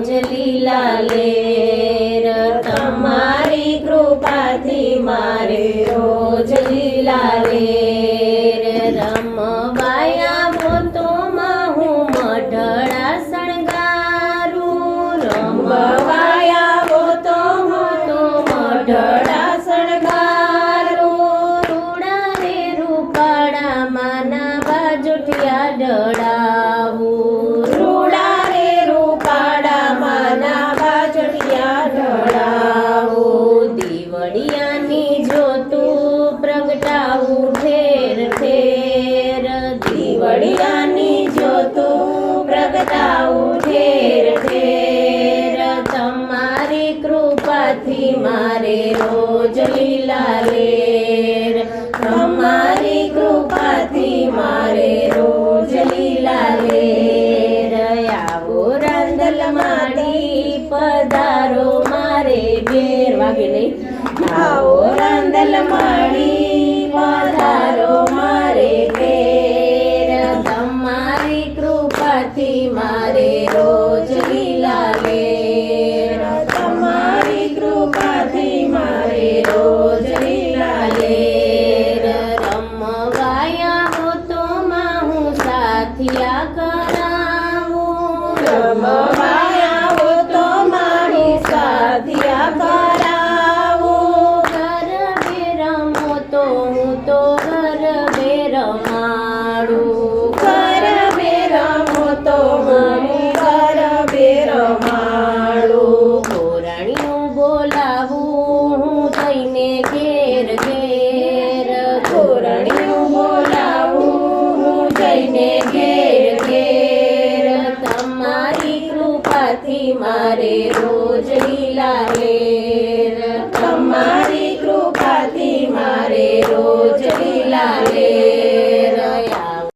રોજ લીલા લેર, તમારી કૃપાથી મારે રોજ લીલા લેર. રમવાયા મોતોમાં હું મઢળા શણગારું રમવાયા દીવડિયાની જોતું પ્રગટાવું ઠેર ઠેર તમારી કૃપાથી મારે રોજ લીલા લેર. તમારી કૃપાથી મારે રોજ લીલા લેર. આવો રાંદલ માડી પધારો મારે ઘેર. વાગે આવો મારે રોજ લીલા લેર તમારી કૃપાથી મારે રોજ લીલા લેર રમવાયા હો તો હું સાથિયા કરાવું રમવાયા કૃપાથી મારે રોજ લીલા તમારી